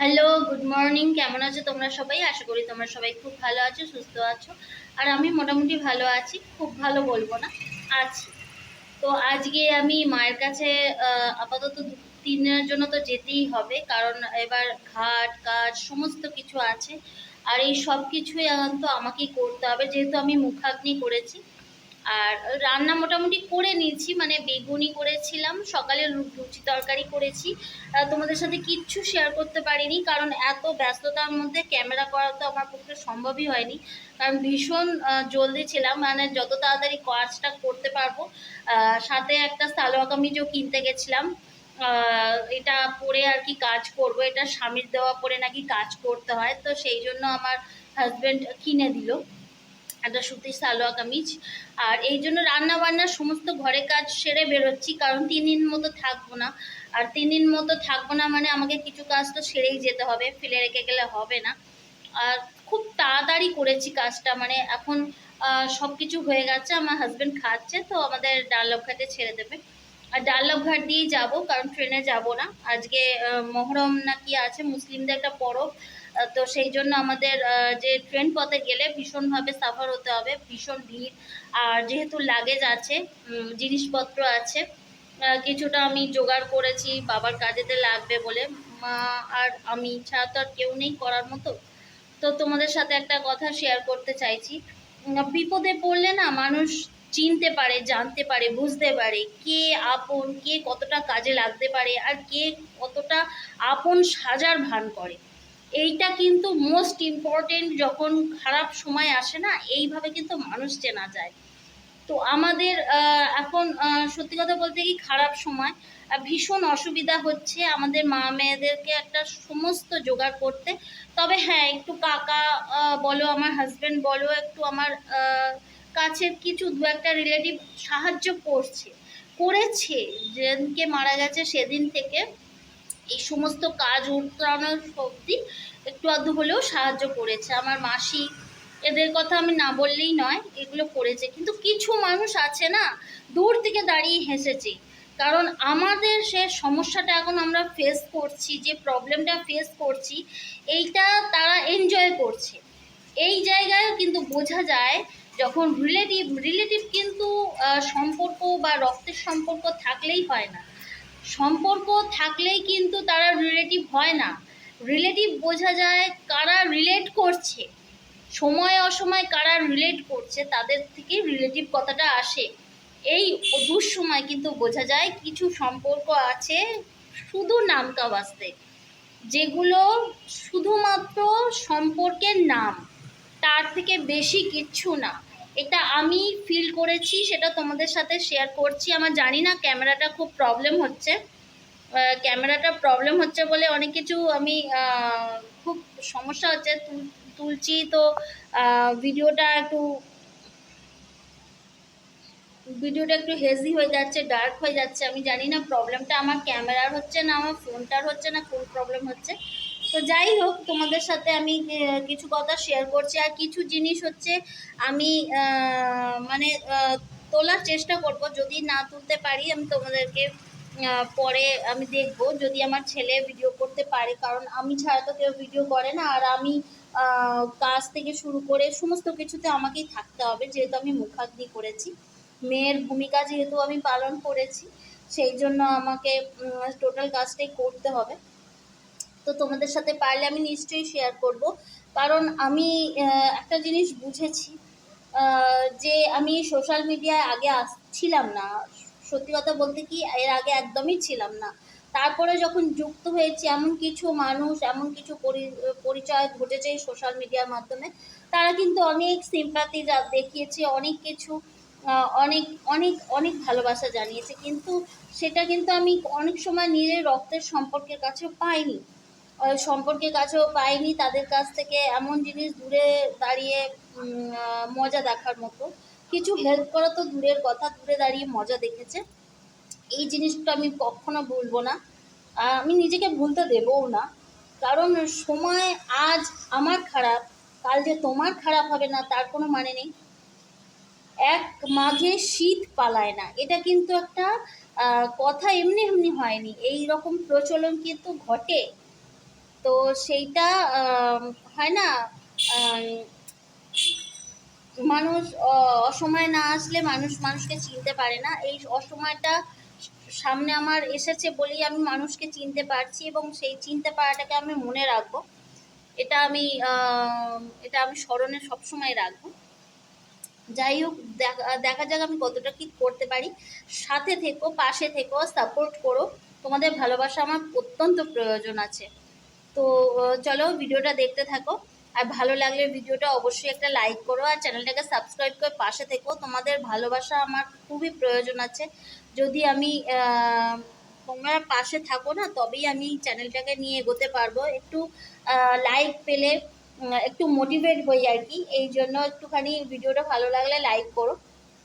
Hello good morning কেমন আছো তোমরা সবাই? আশা করি তোমরা সবাই খুব ভালো আছো, সুস্থ আছো। আর আমি মোটামুটি ভালো আছি, খুব ভালো বলব না, আছি। তো আজকে আমি মায়ের কাছে আপাতত দিনের জন্য তো যেতেই হবে, কারণ এবার ঘাট, কাজ সমস্ত কিছু আছে। আর এই সব কিছুই তো আমাকেই করতে হবে, যেহেতু আমি মুখাগ্নি করেছি। আর রান্না মোটামুটি করে নিয়েছি মানে বেগুনি করেছিলাম, সকালে লুচি তরকারি করেছি। তোমাদের সাথে কিচ্ছু শেয়ার করতে পারিনি, কারণ এত ব্যস্ততার মধ্যে ক্যামেরা করা তো আমার পক্ষে সম্ভবই হয়নি। কারণ ভীষণ জলদি ছিলাম মানে যত তাড়াতাড়ি কাজটা করতে পারব সাথে একটা সালোয়া কামিজও কিনতে গেছিলাম। এটা পরে আর কি কাজ করব, এটা স্বামীর দেওয়া পরে নাকি কাজ করতে হয়, তো সেই জন্য আমার হাজব্যান্ড কিনে দিল। একটা সুতির সালোয়া কামিজ। আর এই জন্য রান্না বান্না সমস্ত ঘরে কাজ সেরে বেরোচ্ছি, কারণ তিন দিন মতো থাকব না। আর তিন দিন মতো থাকব না মানে আমাকে কিছু কাজ তো সেরেই যেতে হবে, ফেলে রেখে গেলে হবে না। আর খুব তাড়াতাড়ি করেছি কাজটা মানে এখন সব কিছু হয়ে গেছে, আমার হাজব্যান্ড খাচ্ছে, তো আমাদের ডাল্লভ ঘাটে ছেড়ে দেবে। আর ডাল্লভ ঘাট দিয়েই যাব, কারণ ট্রেনে যাব না। আজকে মহরম নাকি আছে, মুসলিমদের একটা পরব তো সেই জন্য আমাদের যে ট্রেন পথে গেলে ভীষণভাবে সাফার হতে হবে, ভীষণ ভিড়। আর যেহেতু লাগেজ আছে জিনিসপত্র আছে কিছুটা আমি জোগাড় করেছি, বাবার কাজেতে লাগবে বলে। মা আর আমি, ছাড়া তো আর কেউ নেই করার মতো। তো তোমাদের সাথে একটা কথা শেয়ার করতে চাইছি। বিপদে পড়লে না মানুষ চিনতে পারে, জানতে পারে, বুঝতে পারে কে আপন, কে কতটা কাজে লাগতে পারে আর কে কতটা আপন সাজার ভান করে। এইটা কিন্তু মোস্ট ইম্পর্টেন্ট যখন খারাপ সময় আসে না, এইভাবে কিন্তু মানুষ চেনা যায়। তো আমাদের এখন সত্যি কথা বলতে কি খারাপ সময় ভীষণ অসুবিধা হচ্ছে আমাদের মা মেয়েদেরকে একটা সমস্ত জোগাড় করতে। তবে হ্যাঁ একটু কাকা বলো, আমার হাজব্যান্ড বলো, একটু আমার কাছের কিছু দু একটা রিলেটিভ সাহায্য করছে, করেছে। যেদিনকে মারা গেছে সেদিন থেকে এই সমস্ত কাজ উত্তরানোর অবধি একটু আধটু হলেও সাহায্য করেছে। আমার মাসি এদের কথা আমি না বললেই নয়, এগুলো করেছে। কিন্তু কিছু মানুষ আছে না, দূর থেকে দাঁড়িয়ে হেসেছে। কারণ আমাদের সে সমস্যাটা এখন আমরা ফেস করছি, যে প্রবলেমটা ফেস করছি, এইটা তারা এনজয় করছে। এই জায়গায় কিন্তু বোঝা যায়, যখন রিলেটিভ রিলেটিভ কিন্তু সম্পর্ক বা রক্তের সম্পর্ক থাকলেই হয় না। সম্পর্ক থাকলেই কিন্তু তারা রিলেটিভ হয় না। রিলেটিভ বোঝা যায় কারা রিলেট করছে। সময় অসময় কারা রিলেট করছে, তাদের থেকে রিলেটিভ কথাটা আসে। এই দুঃসময় কিন্তু বোঝা যায় কিছু সম্পর্ক আছে শুধু নামকা বাস্তে যেগুলো শুধুমাত্র সম্পর্কের নাম, তার থেকে বেশি কিচ্ছু না। এটা আমি ফিল করেছি, সেটা তোমাদের সাথে শেয়ার করছি। আমার জানি না ক্যামেরাটা খুব প্রবলেম হচ্ছে। ক্যামেরাটা প্রবলেম হচ্ছে বলে অনেক কিছু আমি খুব সমস্যা হচ্ছে। তুলছি তো ভিডিওটা একটু ভিডিওটা একটু হেজি হয়ে যাচ্ছে ডার্ক হয়ে যাচ্ছে। আমি জানি না প্রবলেমটা আমার ক্যামেরার হচ্ছে না, আমার ফোনটার হচ্ছে না কোন প্রবলেম হচ্ছে। তো যাই হোক, তোমাদের সাথে আমি কিছু কথা শেয়ার করছি। আর কিছু জিনিস হচ্ছে, আমি মানে তোলার চেষ্টা করব। যদি না তুলতে পারি, আমি তোমাদেরকে পরে আমি দেখব। যদি আমার ছেলে ভিডিও করতে পারে, কারণ আমি ছাড়া তো কেউ ভিডিও করে না। আর আমি কাজ থেকে শুরু করে সমস্ত কিছুতে আমাকেই থাকতে হবে, যেহেতু আমি মুখাগ্নি করেছি। মেয়ের ভূমিকা যেহেতু আমি পালন করেছি, সেই জন্য আমাকে টোটাল কাজটাই করতে হবে। তো তোমাদের সাথে পারলে আমি নিশ্চয়ই শেয়ার করব। কারণ আমি একটা জিনিস বুঝেছি যে আমি সোশ্যাল মিডিয়ায় আগে আসছিলাম না। সত্যি কথা বলতে কি, এর আগে একদমই ছিলাম না। তারপরে যখন যুক্ত হয়েছি, এমন কিছু মানুষ, এমন কিছু পরি- পরিচয় ঘটেছে সোশ্যাল মিডিয়ার মাধ্যমে, তারা কিন্তু অনেক সিম্পাতি দেখিয়েছে, অনেক কিছু অনেক অনেক অনেক ভালোবাসা জানিয়েছে। কিন্তু সেটা কিন্তু আমি অনেক সময় নিজের রক্তের সম্পর্কের কাছে পাইনি। সম্পর্কের কাছেও পাইনি। তাদের কাছ থেকে এমন জিনিস দূরে দাঁড়িয়ে মজা দেখার মতো। কিছু হেল্প করা তো দূরের কথা, দূরে দাঁড়িয়ে মজা দেখেছে। এই জিনিসটা আমি কখনো ভুলবো না। আমি নিজেকে ভুলতে দেবও না। কারণ সময় আজ আমার খারাপ, কাল যে তোমার খারাপ হবে না, তার কোনো মানে নেই। এক মাঘে শীত পালায় না। এটা কিন্তু একটা কথা এমনি এমনি হয়নি। এই রকম প্রচলন কিন্তু ঘটে। তো সেইটা হয় না মানুষ অসময় না আসলে মানুষ, মানুষকে চিনতে পারে না। এই অসময়টা সামনে আমার এসেছে বলেই আমি মানুষকে চিনতে পারছি এবং সেই চিনতে পারাটাকে আমি মনে রাখব। এটা আমি এটা আমি স্মরণে সবসময় রাখব। যাই হোক, দেখা যাক আমি কতটা কি করতে পারি। সাথে থেকো, পাশে থেকো সাপোর্ট করো। তোমাদের ভালোবাসা আমার অত্যন্ত প্রয়োজন আছে। তো চলো ভিডিওটা দেখতে থাকো। আর ভালো লাগলে ভিডিওটা অবশ্যই একটা লাইক করো আর চ্যানেলটাকে সাবস্ক্রাইব করে পাশে থেকো। তোমাদের ভালোবাসা আমার খুবই প্রয়োজন আছে। যদি আমি তোমরা পাশে থাকো না, তবেই আমি চ্যানেলটাকে নিয়ে এগোতে পারব। একটু লাইক পেলে একটু মোটিভেট হই আর কি। এই জন্য একটুখানি ভিডিওটা ভালো লাগলে লাইক করো।